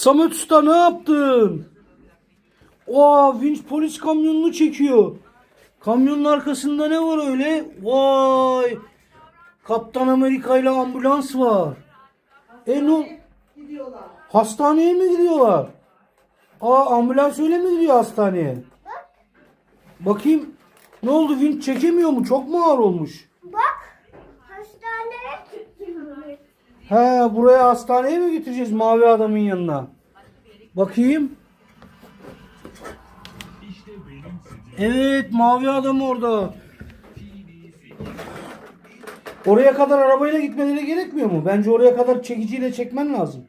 Samet Usta ne yaptın? Aa vinç polis kamyonunu çekiyor. Kamyonun arkasında ne var öyle? Vay! Kaptan Amerika ile ambulans var. E ne? Gidiyorlar. Hastaneye mi gidiyorlar? Aa ambulans öyle mi gidiyor hastaneye? Bakayım. Ne oldu vinç çekemiyor mu? Çok mu ağır olmuş? Bak hastaneye çıkıyoruz. He buraya hastaneye mi götüreceğiz mavi adamın yanına? Bakayım. Evet mavi adam orada. Oraya kadar arabayla gitmeleri gerekmiyor mu? Bence oraya kadar çekiciyle çekmen lazım.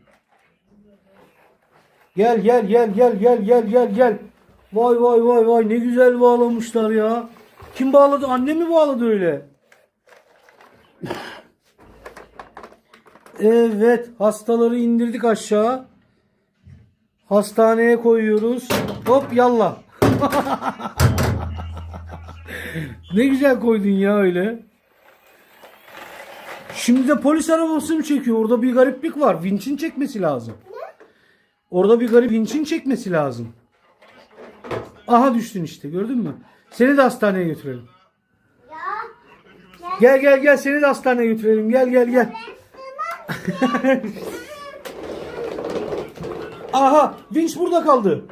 Gel gel gel gel gel gel gel gel. Vay vay vay vay ne güzel bağlamışlar ya. Kim bağladı? Anne mi bağladı öyle? Evet, hastaları indirdik aşağı. Hastaneye koyuyoruz. Hop yallah. ne güzel koydun ya öyle. Şimdi de polis arabasını çekiyor. Orada bir gariplik var. Vinç'in çekmesi lazım. Orada bir garip vinç'in çekmesi lazım. Aha düştün işte gördün mü? Seni de hastaneye götürelim. Gel gel gel seni de hastaneye götürelim. Gel gel gel. Aha vinç burada kaldı.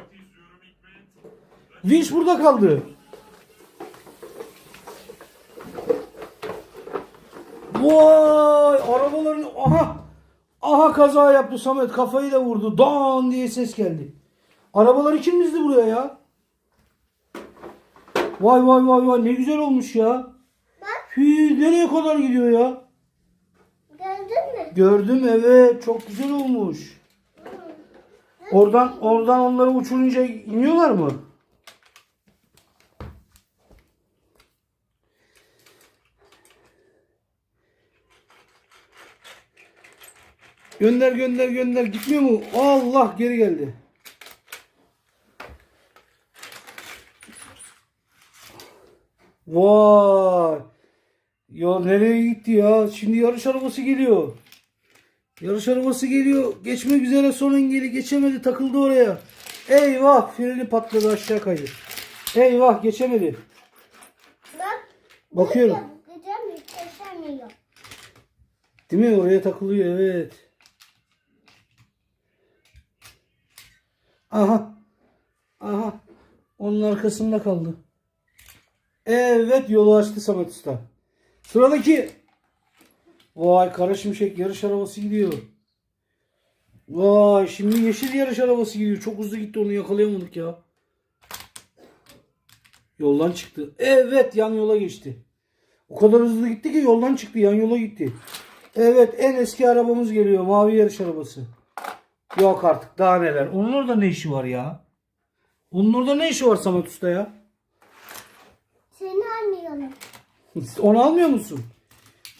Vinç burada kaldı. Vay arabaların aha aha kaza yaptı Samet kafayı da vurdu. Dan diye ses geldi. Arabaları kim dizdi buraya ya? Vay vay vay vay ne güzel olmuş ya. bak Hü, nereye kadar gidiyor ya? Gördüm evet çok güzel olmuş. Oradan oradan onları uçurunca iniyorlar mı? Gönder gönder gönder gitmiyor mu? Allah geri geldi. Vay. Ya nereye gitti ya? Şimdi yarış arabası geliyor. Yarış arabası geliyor. Geçmek üzere son engeli geçemedi. Takıldı oraya. Eyvah freni patladı aşağı kaydı. Eyvah geçemedi. Bak. Bakıyorum. Geçemiyor. Değil mi? Oraya takılıyor evet. Aha. Aha. Onun arkasında kaldı. Evet yolu açtı Samet Usta. Sıradaki. Vay kara şimşek yarış arabası gidiyor. Vay şimdi yeşil yarış arabası gidiyor. Çok hızlı gitti onu yakalayamadık ya. Yoldan çıktı. Evet yan yola geçti. O kadar hızlı gitti ki yoldan çıktı yan yola gitti. Evet en eski arabamız geliyor. Mavi yarış arabası. Yok artık daha neler. Onun orada ne işi var ya? Onun orada ne işi var Samet Usta ya? Seni anlıyorum. Onu almıyor musun?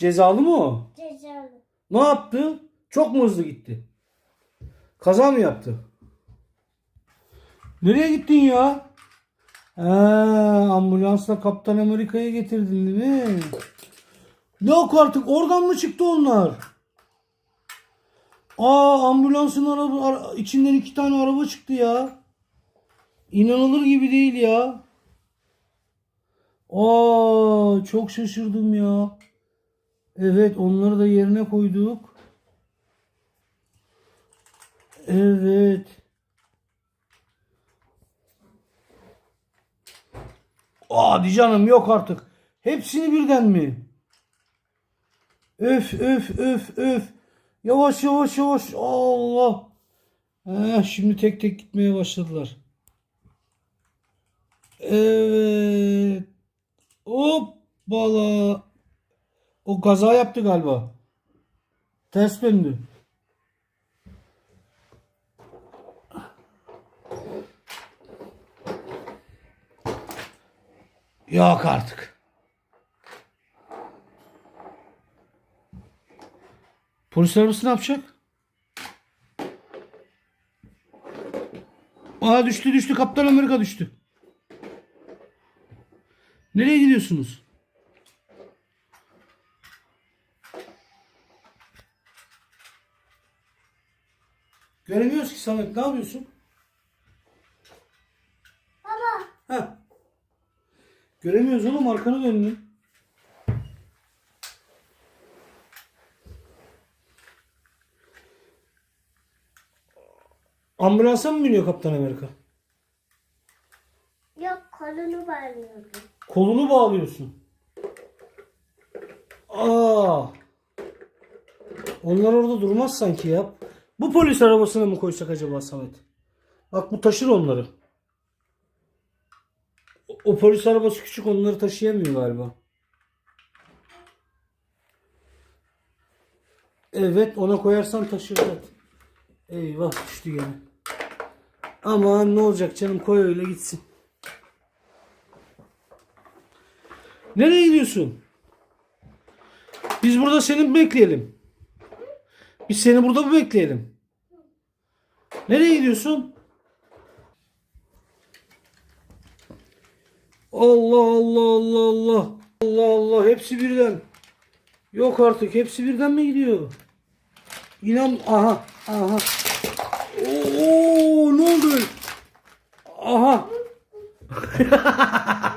Cezalı mı o? Ne yaptı? Çok mu hızlı gitti? Kaza mı yaptı? Nereye gittin ya? He, ambulansla Kaptan Amerika'ya getirdin değil mi? Yok artık oradan mı çıktı onlar? Aa ambulansın araba, ara- içinden iki tane araba çıktı ya. İnanılır gibi değil ya. Aa çok şaşırdım ya. Evet onları da yerine koyduk. Evet. Hadi canım yok artık. Hepsini birden mi? Öf öf öf öf. Yavaş yavaş yavaş. Allah. Heh, şimdi tek tek gitmeye başladılar. Evet. Hoppala. O kaza yaptı galiba. Ters döndü. Yok artık. Polis arabası ne yapacak? Aa düştü düştü. Kaptan Amerika düştü. Nereye gidiyorsunuz? Göremiyoruz ki Samet ne yapıyorsun? Baba. Heh. Göremiyoruz oğlum arkanı döndün. Ambulansa mı biniyor Kaptan Amerika? Yok kolunu bağlıyorum. Kolunu bağlıyorsun. Aa. Onlar orada durmaz sanki ya. Bu polis arabasına mı koysak acaba Samet? Bak bu taşır onları. O- O polis arabası küçük onları taşıyamıyor galiba. Evet ona koyarsan taşır evet. Eyvah düştü gene. Aman ne olacak canım koy öyle gitsin. Nereye gidiyorsun? Biz burada seni bekleyelim? Biz seni burada mı bekleyelim? Nereye gidiyorsun? Allah Allah Allah Allah. Allah Allah hepsi birden. Yok artık hepsi birden mi gidiyor? İnan aha aha. Oo ne oldu? Aha.